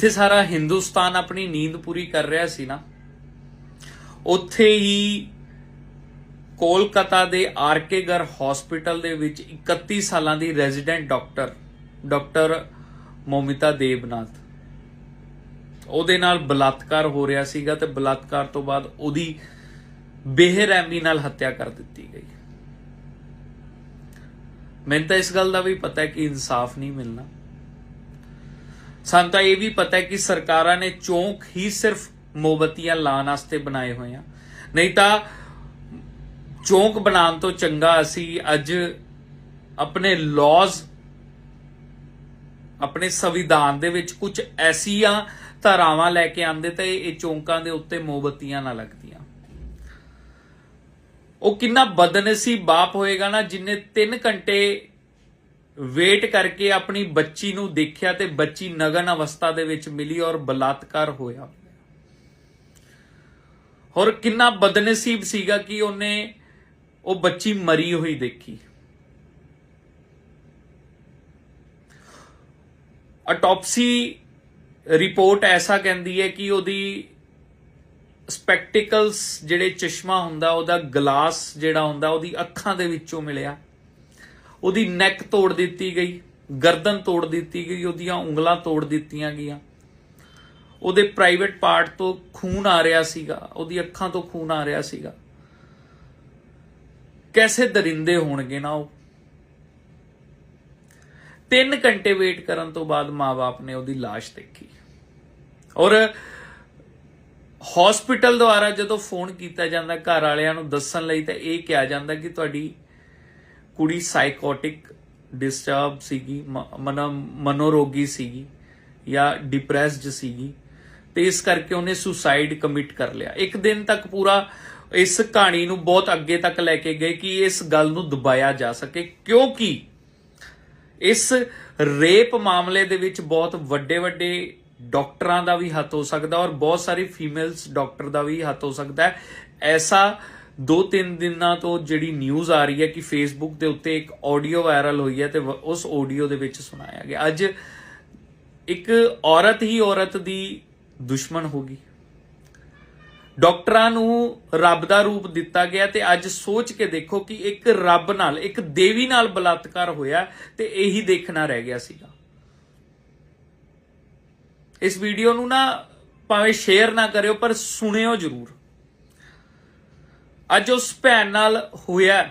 ਜਿੱਥੇ ਸਾਰਾ ਹਿੰਦੁਸਤਾਨ ਆਪਣੀ ਨੀਂਦ ਪੂਰੀ ਕਰ ਰਿਹਾ ਸੀ ਨਾ, ਉੱਥੇ ਹੀ ਕੋਲਕਾਤਾ ਦੇ ਆਰਕੇਗਰ ਹਸਪੀਟਲ ਦੇ ਵਿੱਚ 31 ਸਾਲਾਂ ਦੀ resident doctor doctor Moumita Debnath. ਉਹਦੇ ਨਾਲ ਬਲਾਤਕਾਰ ਹੋ ਰਿਹਾ ਸੀਗਾ ਤੇ ਬਲਾਤਕਾਰ ਤੋਂ ਬਾਅਦ ਉਹਦੀ ਬੇਰਹਿਮੀ ਨਾਲ ਹੱਤਿਆ ਕਰ ਦਿੱਤੀ ਗਈ। ਮੈਨੂੰ ਤਾਂ ਇਸ ਗੱਲ ਦਾ ਵੀ ਪਤਾ ਹੈ ਕਿ ਇਨਸਾਫ ਨਹੀਂ ਮਿਲਣਾ। ਸਾਨੂੰ ਤਾਂ ਇਹ ਵੀ ਪਤਾ ਹੈ ਕਿ ਸਰਕਾਰਾਂ ਨੇ ਚੌਂਕ ਹੀ ਸਿਰਫ ਮੋਮਬਤੀਆਂ ਲਾਉਣ ਵਾਸਤੇ ਬਣਾਏ ਹੋਏ ਆ। ਨਹੀਂ ਤਾਂ ਚੌਂਕ ਬਣਾਉਣ ਤੋਂ ਚੰਗਾ ਅਸੀਂ ਅੱਜ ਆਪਣੇ ਲਾਜ਼ ਆਪਣੇ ਸੰਵਿਧਾਨ ਦੇ ਵਿੱਚ ਕੁਝ ਐਸੀਆਂ ਧਾਰਾਵਾਂ ਲੈ ਕੇ ਆਂਦੇ ਤਾਂ ਇਹ ਚੌਂਕਾਂ ਦੇ ਉੱਤੇ ਮੋਮਬਤੀਆਂ ਨਾ ਲੱਗਦੀਆਂ। ਉਹ ਕਿੰਨਾ ਬਦਨਸੀਬ ਬਾਪ ਹੋਏਗਾ ਨਾ, ਜਿਨੇ 3 ਘੰਟੇ ਵੇਟ ਕਰਕੇ ਆਪਣੀ ਬੱਚੀ ਨੂੰ ਦੇਖਿਆ ਤੇ ਬੱਚੀ ਨਗਨ ਅਵਸਥਾ ਦੇ ਵਿੱਚ ਮਿਲੀ ਔਰ ਬਲਾਤਕਾਰ ਹੋਇਆ। ਔਰ ਕਿੰਨਾ ਬਦਨਸੀਬ ਸੀਗਾ ਕਿ ਉਹਨੇ ਉਹ ਬੱਚੀ ਮਰੀ ਹੋਈ ਦੇਖੀ। ਅਟੋਪਸੀ ਰਿਪੋਰਟ ਐਸਾ ਕਹਿੰਦੀ ਹੈ ਕਿ ਉਹਦੀ ਸਪੈਕਟੀਕਲਸ ਜਿਹੜੇ ਚਸ਼ਮਾ ਹੁੰਦਾ, ਉਹਦਾ ਗਲਾਸ ਜਿਹੜਾ ਹੁੰਦਾ, ਉਹਦੀ ਅੱਖਾਂ ਦੇ ਵਿੱਚੋਂ ਮਿਲਿਆ। ਉਹਦੀ ਨੈਕ ਤੋੜ ਦਿੱਤੀ ਗਈ, ਗਰਦਨ ਤੋੜ ਦਿੱਤੀ ਗਈ, ਉਹਦੀਆਂ ਉਂਗਲਾਂ ਤੋੜ ਦਿੱਤੀਆਂ ਗਈਆਂ। ਉਹਦੇ ਪ੍ਰਾਈਵੇਟ ਪਾਰਟ ਤੋਂ ਖੂਨ ਆ ਰਿਹਾ ਸੀਗਾ, ਉਹਦੀ ਅੱਖਾਂ ਤੋਂ ਖੂਨ ਆ ਰਿਹਾ ਸੀਗਾ। ਕੈਸੇ ਦਰਿੰਦੇ ਹੋਣਗੇ ਨਾ ਉਹ? 3 ਘੰਟੇ ਵੇਟ ਕਰਨ ਤੋਂ ਬਾਅਦ ਮਾਪੇ ਨੇ ਉਹਦੀ লাশ ਦੇਖੀ। ਔਰ ਹਸਪੀਟਲ ਦੁਆਰਾ ਜਦੋਂ ਫੋਨ ਕੀਤਾ ਜਾਂਦਾ, ਘਰ ਵਾਲਿਆਂ ਨੂੰ ਦੱਸਣ ਲਈ ਤਾਂ ਇਹ ਕਿਹਾ ਜਾਂਦਾ ਕਿ ਤੁਹਾਡੀ ਕੁੜੀ ਸਾਈਕੋਟਿਕ ਡਿਸਟਰਬ ਸੀਗੀ ਮਨ, ਮਨੋਰੋਗੀ ਸੀਗੀ, ਜਾਂ ਡਿਪਰੈਸਡ ਸੀਗੀ, ਤੇ ਇਸ ਕਰਕੇ ਉਹਨੇ ਸੁਸਾਈਡ ਕਮਿਟ ਕਰ ਲਿਆ। ਇੱਕ ਦਿਨ ਤੱਕ ਪੂਰਾ ਇਸ ਕਹਾਣੀ ਨੂੰ ਬਹੁਤ ਅੱਗੇ ਤੱਕ ਲੈ ਕੇ ਗਏ ਕਿ ਇਸ ਗੱਲ ਨੂੰ ਦਬਾਇਆ ਜਾ ਸਕੇ, ਕਿਉਂਕਿ ਇਸ ਰੇਪ ਮਾਮਲੇ ਦੇ ਵਿੱਚ ਬਹੁਤ ਵੱਡੇ ਵੱਡੇ ਡਾਕਟਰਾਂ ਦਾ ਵੀ ਹੱਥ ਹੋ ਸਕਦਾ ਔਰ ਬਹੁਤ ਸਾਰੀ ਫੀਮੇਲਸ ਡਾਕਟਰ ਦਾ ਵੀ ਹੱਥ ਹੋ ਸਕਦਾ ਹੈ। ਐਸਾ ਦੋ ਤਿੰਨ ਦਿਨਾਂ ਤੋਂ ਜਿਹੜੀ ਨਿਊਜ਼ ਆ ਰਹੀ ਹੈ ਕਿ ਫੇਸਬੁੱਕ ਦੇ ਉੱਤੇ ਇੱਕ ਆਡੀਓ ਵਾਇਰਲ ਹੋਈ ਹੈ ਤੇ ਉਸ ਆਡੀਓ ਦੇ ਵਿੱਚ ਸੁਣਾਇਆ ਗਿਆ। ਅੱਜ ਇੱਕ ਔਰਤ ਹੀ ਔਰਤ ਦੀ ਦੁਸ਼ਮਣ ਹੋ ਗਈ। ਡਾਕਟਰਾਂ ਨੂੰ ਰੱਬ ਦਾ ਰੂਪ ਦਿੱਤਾ ਗਿਆ ਤੇ ਅੱਜ ਸੋਚ ਕੇ ਦੇਖੋ ਕਿ ਇੱਕ ਰੱਬ ਨਾਲ, ਇੱਕ ਦੇਵੀ ਨਾਲ ਬਲਾਤਕਾਰ ਹੋਇਆ ਤੇ ਇਹੀ ਦੇਖਣਾ ਰਹਿ ਗਿਆ ਸੀਗਾ। ਇਸ ਵੀਡੀਓ ਨੂੰ ਨਾ ਭਾਵੇਂ ਸ਼ੇਅਰ ਨਾ ਕਰਿਓ, ਪਰ ਸੁਣਿਓ ਜ਼ਰੂਰ। ਅੱਜ ਉਸ ਭੈਣ ਨਾਲ ਹੋਇਆ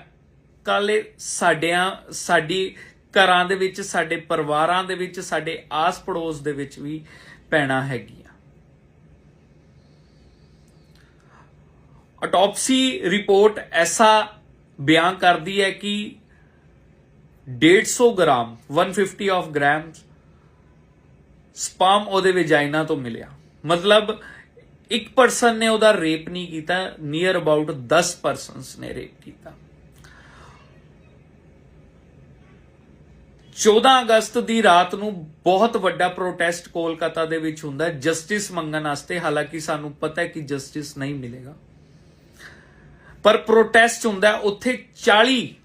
ਕੱਲ ਸਾਡਿਆਂ, ਸਾਡੀ ਘਰਾਂ ਦੇ ਵਿੱਚ, ਸਾਡੇ ਪਰਿਵਾਰਾਂ ਦੇ ਵਿੱਚ, ਸਾਡੇ ਆਸ ਪੜੋਸ ਦੇ ਵਿੱਚ ਵੀ ਪੈਣਾ ਹੈਗੀਆਂ। ਅਟੋਪਸੀ ਰਿਪੋਰਟ ਐਸਾ ਬਿਆਨ ਕਰਦੀ ਹੈ ਕਿ 150 ਗ੍ਰਾਮ 150 ਆਫ ਗ੍ਰਾਮ ਸਪਾਮ ਉਹਦੇ ਵਜਾਈਨਾ ਤੋਂ ਮਿਲਿਆ। ਮਤਲਬ ਇੱਕ ਪਰਸਨ ਨੇ ਉਹਦਾ ਰੇਪ ਨਹੀਂ ਕੀਤਾ ਨੀਅਰ ਅਬਾਊਟ 10 ਪਰਸਨਸ ਨੇ ਰੇਪ ਕੀਤਾ। 14 ਅਗਸਤ ਦੀ ਰਾਤ ਨੂੰ ਬਹੁਤ ਵੱਡਾ ਪ੍ਰੋਟੈਸਟ ਕੋਲਕਾਤਾ ਦੇ ਵਿੱਚ ਹੁੰਦਾ ਜਸਟਿਸ ਮੰਗਣ ਵਾਸਤੇ। ਹਾਲਾਂਕਿ ਸਾਨੂੰ ਪਤਾ ਹੈ ਕਿ ਜਸਟਿਸ ਨਹੀਂ ਮਿਲੇਗਾ। ਪਰ ਪ੍ਰੋਟੈਸਟ ਹੁੰਦਾ, ਉੱਥੇ 40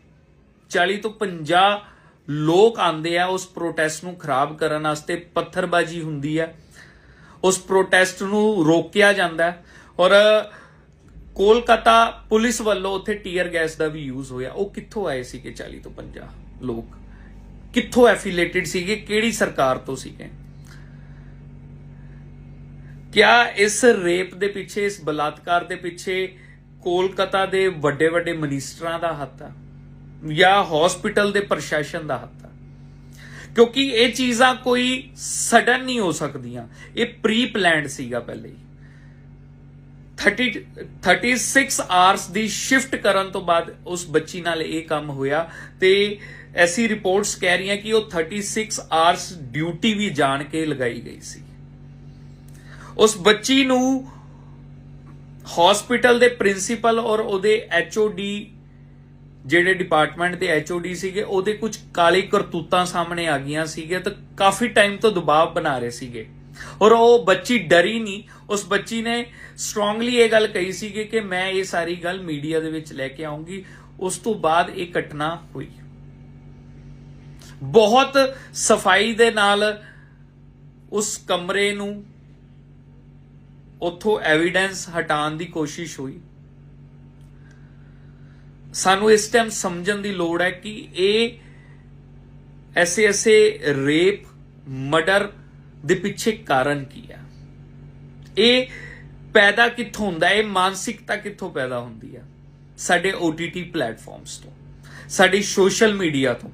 40 ਤੋਂ 50 ਲੋਕ ਆਂਦੇ ਆ ਉਸ ਪ੍ਰੋਟੈਸਟ ਨੂੰ ਖਰਾਬ ਕਰਨ ਵਾਸਤੇ। ਪੱਥਰਬਾਜ਼ੀ ਹੁੰਦੀ ਹੈ ਉਸ ਪ੍ਰੋਟੈਸਟ ਨੂੰ ਰੋਕਿਆ ਜਾਂਦਾ ਔਰ, ਕੋਲਕਾਤਾ ਪੁਲਿਸ ਵੱਲੋਂ ਉੱਥੇ ਟੀਅਰ ਗੈਸ ਦਾ ਵੀ ਯੂਜ਼ ਹੋਇਆ। ਉਹ ਕਿੱਥੋਂ ਆਏ ਸੀਗੇ 40 ਤੋਂ 50 ਲੋਕ? ਕਿੱਥੋਂ ਐਫੀਲੀਏਟਡ ਸੀਗੇ? ਕਿਹੜੀ ਸਰਕਾਰ ਤੋਂ ਸੀਗੇ? ਕਿਆ ਇਸ ਰੇਪ ਦੇ ਪਿੱਛੇ, ਇਸ ਬਲਾਤਕਾਰ ਦੇ ਪਿੱਛੇ ਕੋਲਕਾਤਾ ਦੇ ਵੱਡੇ ਵੱਡੇ ਮਨਿਸਟਰਾਂ ਦਾ ਹੱਥ ਆ? ਜਾਂ ਹਸਪੀਟਲ ਦੇ ਪ੍ਰਸ਼ਾਸਨ ਦਾ ਹੱਥ? ਕਿਉਂਕਿ ਇਹ ਚੀਜ਼ਾਂ ਕੋਈ ਸਡਨ ਨਹੀਂ ਹੋ ਸਕਦੀਆਂ। ਇਹ ਪ੍ਰੀ ਪਲਾਨਡ ਸੀਗਾ ਪਹਿਲੇ ਹੀ। 30 36 ਆਰਸ ਦੀ ਸ਼ਿਫਟ ਕਰਨ ਤੋਂ ਬਾਅਦ ਉਸ ਬੱਚੀ ਨਾਲ ਇਹ ਕੰਮ ਹੋਇਆ ਤੇ ਐਸੀ ਰਿਪੋਰਟਸ ਕਹਿ ਰਹੀਆਂ ਕਿ ਉਹ 36 ਆਰਸ ਡਿਊਟੀ ਵੀ ਜਾਣ ਕੇ ਲਗਾਈ ਗਈ ਸੀ। ਉਸ ਬੱਚੀ ਨੂੰ ਹਸਪੀਟਲ ਦੇ ਪ੍ਰਿੰਸੀਪਲ ਔਰ ਉਹਦੇ ਐਚਓਡੀ ਜਿਹੜੇ ਡਿਪਾਰਟਮੈਂਟ ਦੇ ਐਚਓਡੀ ਸੀਗੇ, ਉਹਦੇ ਕੁਝ ਕਾਲੇ ਕਰਤੂਤਾਂ ਸਾਹਮਣੇ ਆ ਗਈਆਂ ਸੀਗੇ ਤਾਂ ਕਾਫੀ ਟਾਈਮ ਤੋਂ ਦਬਾਅ ਬਣਾ ਰਹੇ ਸੀਗੇ। ਔਰ ਉਹ ਬੱਚੀ ਡਰੀ ਨਹੀਂ। ਉਸ ਬੱਚੀ ਨੇ ਸਟਰੋਂਗਲੀ ਇਹ ਗੱਲ ਕਹੀ ਸੀਗੀ ਕਿ ਮੈਂ ਇਹ ਸਾਰੀ ਗੱਲ ਮੀਡੀਆ ਦੇ ਵਿੱਚ ਲੈ ਕੇ ਆਉਂਗੀ। ਉਸ ਤੋਂ ਬਾਅਦ ਇਹ ਘਟਨਾ ਹੋਈ। ਬਹੁਤ ਸਫ਼ਾਈ ਦੇ ਨਾਲ ਉਸ ਕਮਰੇ ਨੂੰ ਉੱਥੋਂ ਐਵੀਡੈਂਸ ਹਟਾਉਣ ਦੀ ਕੋਸ਼ਿਸ਼ ਹੋਈ। ਸਾਨੂੰ ਇਸ ਟਾਈਮ ਸਮਝਣ ਦੀ ਲੋੜ ਹੈ ਕਿ ਇਹ ਐਸੇ ਐਸੇ ਰੇਪ ਮਰਡਰ ਦੇ ਪਿੱਛੇ ਕਾਰਨ ਕੀ ਆ? ਇਹ ਪੈਦਾ ਕਿੱਥੋਂ ਹੁੰਦਾ? ਹੈ ਇਹ ਮਾਨਸਿਕਤਾ ਕਿੱਥੋਂ ਪੈਦਾ ਹੁੰਦੀ ਆ? ਸਾਡੇ OTT ਪਲੇਟਫਾਰਮਸ ਤੋਂ ਸਾਡੀ ਸੋਸ਼ਲ ਮੀਡੀਆ ਤੋਂ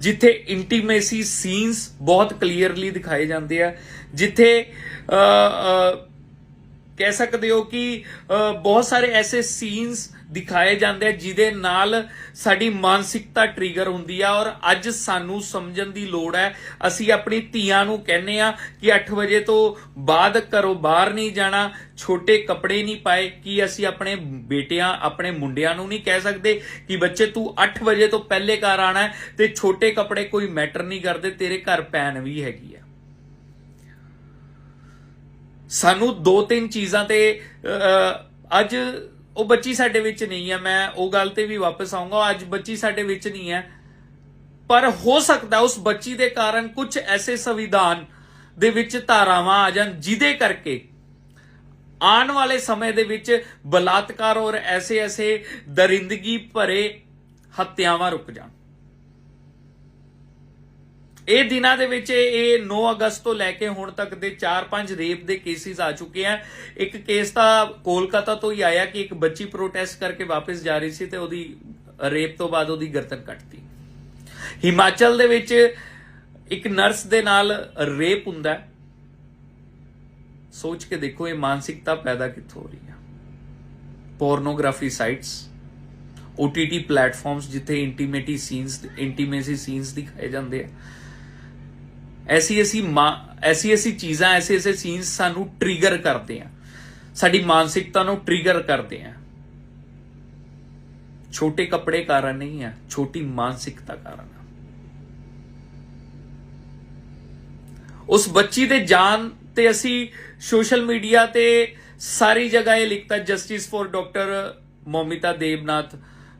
ਜਿੱਥੇ ਇੰਟੀਮੇਸੀ ਸੀਨਸ ਬਹੁਤ ਕਲੀਅਰਲੀ ਦਿਖਾਏ ਜਾਂਦੇ ਆ ਜਿੱਥੇ ਅ, ਕਹਿ ਸਕਦੇ ਹੋ ਕਿ ਬਹੁਤ ਸਾਰੇ ਐਸੇ ਸੀਨਸ ਦਿਖਾਏ ਜਾਂਦੇ ਆ ਜਿਹਦੇ ਨਾਲ ਸਾਡੀ ਮਾਨਸਿਕਤਾ ਟ੍ਰਿਗਰ ਹੁੰਦੀ ਆ ਔਰ ਅੱਜ ਸਾਨੂੰ ਸਮਝਣ ਦੀ ਲੋੜ ਹੈ। ਅਸੀਂ ਆਪਣੀ ਧੀਆਂ ਨੂੰ ਕਹਿੰਨੇ ਆ ਕਿ 8 ਵਜੇ ਤੋਂ ਬਾਅਦ ਘਰੋਂ ਬਾਹਰ ਨਹੀਂ ਜਾਣਾ, ਛੋਟੇ ਕੱਪੜੇ ਨਹੀਂ ਪਾਏ, ਕੀ ਅਸੀਂ ਆਪਣੇ ਬੇਟਿਆਂ, ਆਪਣੇ ਮੁੰਡਿਆਂ ਨੂੰ ਨਹੀਂ ਕਹਿ ਸਕਦੇ ਕਿ ਬੱਚੇ ਤੂੰ 8 ਵਜੇ ਤੋਂ ਪਹਿਲੇ ਘਰ ਆਣਾ ਹੈ ਤੇ ਛੋਟੇ ਕੱਪੜੇ ਕੋਈ ਮੈਟਰ ਨਹੀਂ ਕਰਦੇ, ਤੇਰੇ ਘਰ ਪੈਨ ਵੀ ਹੈਗੀ ਆ ਸਾਨੂੰ ਦੋ ਤਿੰਨ ਚੀਜ਼ਾਂ ਤੇ ਅੱਜ ਉਹ ਬੱਚੀ ਸਾਡੇ ਵਿੱਚ ਨਹੀਂ ਹੈ, ਮੈਂ ਉਹ ਗੱਲ ਤੇ ਵੀ ਵਾਪਸ ਆਉਂਗਾ ਅੱਜ ਬੱਚੀ ਸਾਡੇ ਵਿੱਚ ਨਹੀਂ ਹੈ। ਪਰ ਹੋ ਸਕਦਾ ਉਸ ਬੱਚੀ ਦੇ ਕਾਰਨ ਕੁਝ ਐਸੇ ਸੰਵਿਧਾਨ ਦੇ ਵਿੱਚ ਧਾਰਾਵਾਂ ਆ ਜਾਣ, ਜਿਹਦੇ ਕਰਕੇ ਆਉਣ ਵਾਲੇ ਸਮੇਂ ਦੇ ਵਿੱਚ ਬਲਾਤਕਾਰ ਔਰ ਐਸੇ ਐਸੇ ਦਰਿੰਦਗੀ ਭਰੇ ਹੱਤਿਆਵਾਂ ਰੁਕ ਜਾਣ। ਇਹ ਦਿਨਾਂ ਦੇ ਵਿੱਚ ਇਹ ਇਹ 9 ਅਗਸਤ ਤੋਂ ਲੈ ਕੇ ਹੁਣ ਤੱਕ ਦੇ 4-5 ਰੇਪ ਦੇ ਕੇਸਿਸ ਆ ਚੁੱਕੇ ਆ। ਇੱਕ ਕੇਸ ਤਾਂ ਕੋਲਕਾਤਾ ਤੋਂ ਹੀ ਆਇਆ ਕਿ ਇੱਕ ਬੱਚੀ ਪ੍ਰੋਟੈਸਟ ਕਰਕੇ ਵਾਪਸ ਜਾ ਰਹੀ ਸੀ ਤੇ ਉਹਦੀ ਰੇਪ ਤੋਂ ਬਾਅਦ ਉਹਦੀ ਗਰਦਨ ਕੱਟਤੀ। ਹਿਮਾਚਲ ਦੇ ਵਿੱਚ ਇੱਕ ਨਰਸ ਦੇ ਨਾਲ ਰੇਪ ਹੁੰਦਾ ਸੋਚ ਕੇ ਦੇਖੋ ਇਹ ਮਾਨਸਿਕਤਾ ਪੈਦਾ ਕਿੱਥੋਂ ਹੋ ਰਹੀ ਹੈ ਪੋਰਨੋਗ੍ਰਾਫੀ ਸਾਈਟਸ OTT ਪਲੇਟਫਾਰਮਸ ਜਿੱਥੇ ਇੰਟੀਮੇਟੀ ਸੀਨਸ ਇੰਟੀਮੇਸੀ ਸੀਨਸ ਦਿਖਾਏ ਜਾਂਦੇ ਆ। ਐਸੀ ਐਸੀ ਐਸੀ ਐਸੀ ਚੀਜ਼ਾਂ, ਐਸੇ ਐਸੇ ਸੀਨਸ ਸਾਨੂੰ ਟ੍ਰਿਗਰ ਕਰਦੇ ਆ। ਸਾਡੀ ਮਾਨਸਿਕਤਾ ਨੂੰ ਟ੍ਰਿਗਰ ਕਰਦੇ ਆ। ਛੋਟੇ ਕੱਪੜੇ ਕਾਰਨ ਨਹੀਂ ਆ, ਛੋਟੀ ਮਾਨਸਿਕਤਾ ਕਾਰਨ ਆ। ਉਸ ਬੱਚੀ ਦੇ ਜਾਨ ਤੇ ਅਸੀਂ ਸੋਸ਼ਲ ਮੀਡੀਆ ਤੇ ਸਾਰੀ ਜਗ੍ਹਾ ਇਹ ਲਿਖਤਾ justice for doctor Moumita Debnath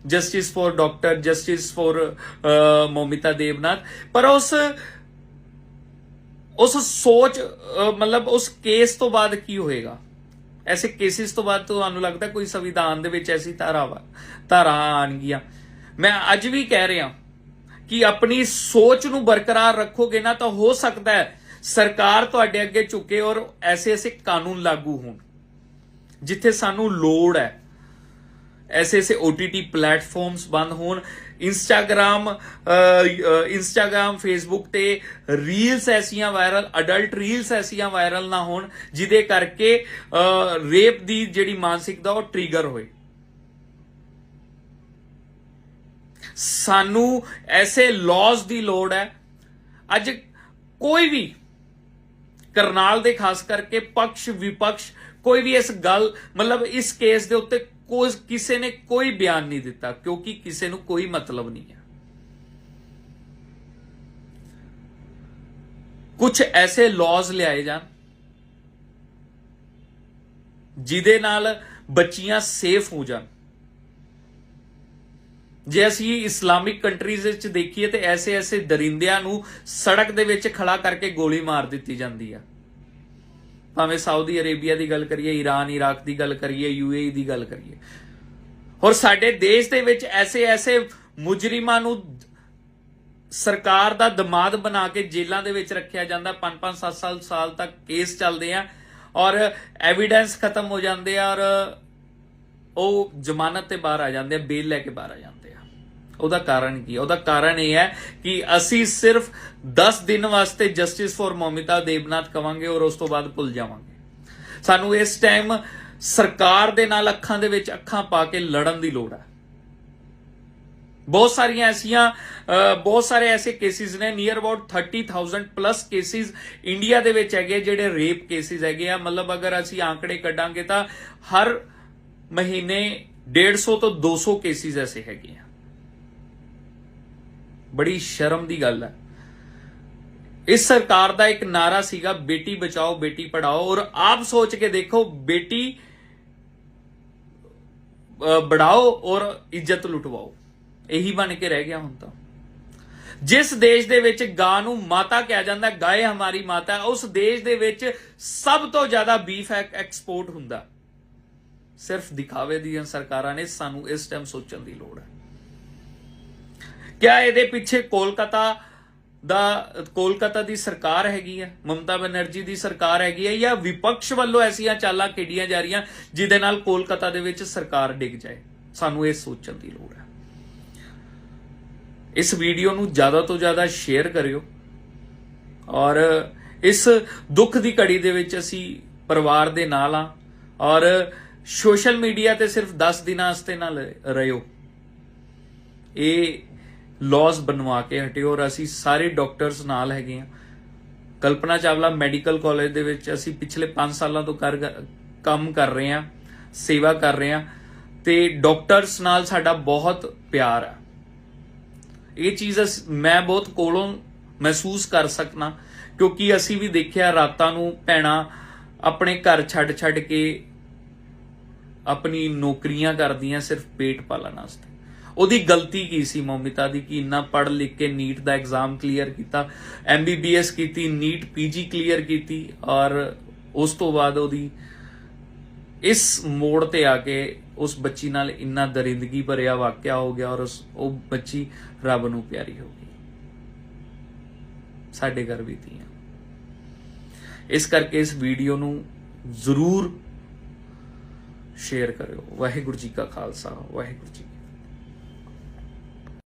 justice for doctor justice for Moumita Debnath. ਪਰ ਉਸ ਉਸ ਸੋਚ ਮਤਲਬ ਉਸ ਕੇਸ ਤੋਂ ਬਾਅਦ ਕੀ ਹੋਏਗਾ? ਐਸੇ ਕੇਸਿਸ ਤੋਂ ਬਾਅਦ ਤੁਹਾਨੂੰ ਲੱਗਦਾ ਕੋਈ ਸੰਵਿਧਾਨ ਦੇ ਵਿੱਚ ਐਸੀ ਧਾਰਾਵਾਂ ਧਾਰਾ ਆਣਗੀਆਂ ਮੈਂ ਅੱਜ ਵੀ ਕਹਿ ਰਿਹਾ ਕਿ ਆਪਣੀ ਸੋਚ ਨੂੰ ਬਰਕਰਾਰ ਰੱਖੋਗੇ ਨਾ ਤਾਂ ਹੋ ਸਕਦਾ ਹੈ ਸਰਕਾਰ ਤੁਹਾਡੇ ਅੱਗੇ ਝੁਕੇ ਔਰ ਐਸੇ ਐਸੇ ਕਾਨੂੰਨ ਲਾਗੂ ਹੋਣ। ਜਿੱਥੇ ਸਾਨੂੰ ਲੋੜ ਹੈ ਐਸੇ ਐਸੇ OTT ਪਲੇਟਫਾਰਮਸ ਬੰਦ ਹੋਣ ਇੰਸਟਾਗ੍ਰam ਇੰਸਟਾਗ੍ਰam ਫੇਸਬੁੱਕ ਤੇ ਰੀਲਸ ਐਸੀਆਂ ਵਾਇਰਲ ਅਡਲਟ ਰੀਲਸ ਐਸੀਆਂ ਵਾਇਰਲ ਨਾ ਹੋਣ, ਜਿਹਦੇ ਕਰਕੇ uh, ਰੇਪ ਦੀ ਜਿਹੜੀ ਮਾਨਸਿਕਤਾ, ਉਹ ਟ੍ਰਿਗਰ ਹੋਏ। ਸਾਨੂੰ ਐਸੇ ਲਾਜ਼ ਦੀ ਲੋੜ ਹੈ। ਅੱਜ ਕੋਈ ਵੀ ਕਰਨਾਲ ਦੇ ਖਾਸ ਕਰਕੇ ਪਕਸ਼, ਵਿਪਕਸ਼, ਕੋਈ ਵੀ ਇਸ ਗੱਲ, ਮਤਲਬ ਇਸ ਕੇਸ ਦੇ ਉੱਤੇ ਕੋਈ ਕਿਸੇ ਨੇ ਕੋਈ ਬਿਆਨ ਨਹੀਂ ਦਿੱਤਾ, ਕਿਉਂਕਿ ਕਿਸੇ ਨੂੰ ਕੋਈ ਮਤਲਬ ਨਹੀਂ ਹੈ। ਕੁਝ ਐਸੇ ਲਾਜ਼ ਲਿਆਏ ਜਾਣ, ਜਿਹਦੇ ਨਾਲ ਬੱਚੀਆਂ ਸੇਫ ਹੋ ਜਾਣ। ਜੇ ਅਸੀਂ ਇਸਲਾਮਿਕ ਕੰਟਰੀਜ਼ ਵਿੱਚ ਦੇਖੀਏ ਤੇ ਐਸੇ ਐਸੇ ਦਰਿੰਦਿਆਂ ਨੂੰ ਸੜਕ ਦੇ ਵਿੱਚ ਖੜਾ ਕਰਕੇ ਗੋਲੀ ਮਾਰ ਦਿੱਤੀ ਜਾਂਦੀ ਆ। ਭਾਵੇਂ ਸਾਊਦੀ ਅਰੇਬੀਆ ਦੀ ਗੱਲ ਕਰੀਏ ਈਰਾਨ ਇਰਾਕ ਦੀ ਗੱਲ ਕਰੀਏ ਯੂਏਈ ਦੀ ਗੱਲ ਕਰੀਏ। ਔਰ ਸਾਡੇ ਦੇਸ਼ ਦੇ ਵਿੱਚ ਐਸੇ ਐਸੇ ਮੁਜਰਿਮਾਂ ਨੂੰ ਸਰਕਾਰ ਦਾ ਦਮਾਦ ਬਣਾ ਕੇ ਜੇਲ੍ਹਾਂ ਦੇ ਵਿੱਚ ਰੱਖਿਆ ਜਾਂਦਾ। 5-5 7 ਸਾਲ ਤੱਕ ਕੇਸ ਚੱਲਦੇ ਆ ਔਰ ਐਵੀਡੈਂਸ ਖਤਮ ਹੋ ਜਾਂਦੇ ਆ ਔਰ ਉਹ ਜ਼ਮਾਨਤ ਤੇ ਬਾਹਰ ਆ ਜਾਂਦੇ ਆ, ਬੇਲ ਲੈ ਕੇ ਬਾਹਰ ਆ ਜਾਂਦੇ ਆ। ਉਹਦਾ ਕਾਰਨ ਕੀ? ਹੈ ਉਹਦਾ ਕਾਰਨ ਇਹ ਹੈ ਕਿ ਅਸੀਂ ਸਿਰਫ 10 ਦਿਨ ਵਾਸਤੇ ਜਸਟਿਸ ਫॉर ਮੋਮਿਤਾ ਦੇਵਨਾਥ ਕਵਾਂਗੇ ਔਰ ਉਸ ਤੋਂ ਬਾਅਦ ਭੁੱਲ ਜਾਵਾਂਗੇ। ਸਾਨੂੰ ਇਸ ਟਾਈਮ ਸਰਕਾਰ ਦੇ ਨਾਲ ਅੱਖਾਂ ਦੇ ਵਿੱਚ ਅੱਖਾਂ ਪਾ ਕੇ ਲੜਨ ਦੀ ਲੋੜ ਹੈ। ਬਹੁਤ ਸਾਰੀਆਂ ਐਸੀਆਂ ਬਹੁਤ ਸਾਰੇ ਐਸੇ ਕੇਸਿਸ ਨੇ near about 30000 plus cases India ਦੇ ਵਿੱਚ ਹੈਗੇ ਜਿਹੜੇ ਰੇਪ ਕੇਸਿਸ ਹੈਗੇ ਆ। ਮਤਲਬ ਅਗਰ ਅਸੀਂ ਆંકੜੇ ਕੱਢਾਂਗੇ ਤਾਂ ਹਰ ਮਹੀਨੇ 150 ਤੋਂ 200 ਕੇਸਿਸ ਐਸੇ ਹੈਗੇ ਆ। ਬੜੀ ਸ਼ਰਮ ਦੀ ਗੱਲ ਹੈ। ਇਸ ਸਰਕਾਰ ਦਾ ਇੱਕ ਨਾਰਾ ਸੀਗਾ ਬੇਟੀ ਬਚਾਓ ਬੇਟੀ ਪੜਾਓ ਔਰ ਆਪ ਸੋਚ ਕੇ ਦੇਖੋ ਬੇਟੀ ਅ, ਬੜਾਓ ਔਰ ਇੱਜ਼ਤ ਲੁਟਵਾਓ। ਇਹੀ ਬਣ ਕੇ ਰਹਿ ਗਿਆ ਹੁਣ ਤਾਂ। ਜਿਸ ਦੇਸ਼ ਦੇ ਵਿੱਚ ਗਾਂ ਨੂੰ ਮਾਤਾ ਕਿਹਾ ਜਾਂਦਾ ਗਾਏ ਹਮਾਰੀ ਮਾਤਾ ਉਸ ਦੇਸ਼ ਦੇ ਵਿੱਚ ਸਭ ਤੋਂ ਜ਼ਿਆਦਾ ਬੀਫ ਐਕਸਪੋਰਟ ਹੁੰਦਾ। ਸਿਰਫ ਦਿਖਾਵੇ ਦੀਆਂ ਸਰਕਾਰਾਂ ਨੇ ਸਾਨੂੰ ਇਸ ਟਾਈਮ ਸੋਚਣ ਦੀ ਲੋੜ ਹੈ। ਕਿਆ ਇਹਦੇ ਪਿੱਛੇ ਕੋਲਕਾਤਾ ਦਾ, ਕੋਲਕਾਤਾ ਦੀ ਸਰਕਾਰ ਹੈਗੀ ਹੈ ਮਮਤਾ ਬਨਰਜੀ ਦੀ ਸਰਕਾਰ ਹੈਗੀ ਹੈ ਜਾਂ ਵਿਪਕਸ਼ ਵੱਲੋਂ ਐਸੀਆਂ ਚਾਲਾਂ ਖੇਡੀਆਂ ਜਾ ਰਹੀਆਂ ਜਿਹਦੇ ਨਾਲ ਕੋਲਕਾਤਾ ਦੇ ਵਿੱਚ ਸਰਕਾਰ ਡਿੱਗ ਜਾਏ? ਸਾਨੂੰ ਇਹ ਸੋਚਣ ਦੀ ਲੋੜ ਹੈ ਇਸ ਵੀਡੀਓ ਨੂੰ ਜ਼ਿਆਦਾ ਤੋਂ ਜ਼ਿਆਦਾ ਸ਼ੇਅਰ ਕਰਿਓ। ਔਰ ਇਸ ਦੁੱਖ ਦੀ ਘੜੀ ਦੇ ਵਿੱਚ ਅਸੀਂ ਪਰਿਵਾਰ ਦੇ ਨਾਲ ਆ। ਔਰ ਸੋਸ਼ਲ ਮੀਡੀਆ ਤੇ ਸਿਰਫ 10 ਦਿਨਾਂ ਵਾਸਤੇ ਨਾਲ ਲ- ਰਹਿਓ ਇਹ ਲਾਜ਼ ਬਣਵਾ ਕੇ ਹਟੇ ਔਰ ਅਸੀਂ ਸਾਰੇ ਡਾਕਟਰਸ ਨਾਲ ਹੈਗੇ ਆ ਕਲਪਨਾ ਚਾਵਲਾ ਮੈਡੀਕਲ ਕਾਲਜ ਦੇ ਵਿੱਚ ਅਸੀਂ ਪਿਛਲੇ 5 ਸਾਲਾਂ ਤੋਂ ਕਰ ਕੰਮ ਕਰ ਰਹੇ ਆ ਸੇਵਾ ਕਰ ਰਹੇ ਆ ਤੇ ਡਾਕਟਰਸ ਨਾਲ ਸਾਡਾ ਬਹੁਤ ਪਿਆਰ ਆ। ਇਹ ਚੀਜ਼ ਅਸ- ਮੈਂ ਬਹੁਤ ਕੋਲੋਂ ਮਹਿਸੂਸ ਕਰ ਸਕਣਾ ਕਿਉਂਕਿ ਅਸੀਂ ਵੀ ਦੇਖਿਆ ਰਾਤਾਂ ਨੂੰ ਭੈਣਾਂ ਆਪਣੇ ਘਰ ਛੱਡ ਛੱਡ ਕੇ ਆਪਣੀ ਨੌਕਰੀਆਂ ਕਰਦੀਆਂ ਸਿਰਫ ਪੇਟ ਪਾਲਣ ਵਾਸਤੇ। ਉਹਦੀ ਗਲਤੀ ਕੀ ਸੀ ਮੌਮਿਤਾ ਦੀ ਕਿ ਇੰਨਾ ਪੜ੍ਹ ਲਿਖ ਕੇ ਨੀਟ ਦਾ ਐਗਜ਼ਾਮ ਕਲੀਅਰ ਕੀਤਾ ਐਮਬੀਬੀਐਸ ਕੀਤੀ, ਨੀਟ ਪੀਜੀ ਕਲੀਅਰ ਕੀਤੀ ਔਰ ਉਸ ਤੋਂ ਬਾਅਦ ਉਹਦੀ ਇਸ ਮੋੜ ਤੇ ਆ ਕੇ ਉਸ ਬੱਚੀ ਨਾਲ ਇੰਨਾ ਦਰਿੰਦਗੀ ਭਰਿਆ ਵਾਕਿਆ ਹੋ ਗਿਆ ਔਰ ਉਸ, ਉਹ ਬੱਚੀ ਰੱਬ ਨੂੰ ਪਿਆਰੀ ਹੋ ਗਈ। ਸਾਡੇ ਘਰ ਵੀ ਧੀਆਂ ਇਸ ਕਰਕੇ ਇਸ ਵੀਡੀਓ ਨੂੰ ਜ਼ਰੂਰ ਸ਼ੇਅਰ ਕਰਿਓ। ਵਾਹਿਗੁਰੂ ਜੀ ਕਾ ਖਾਲਸਾ, ਵਾਹਿਗੁਰੂ ਜੀ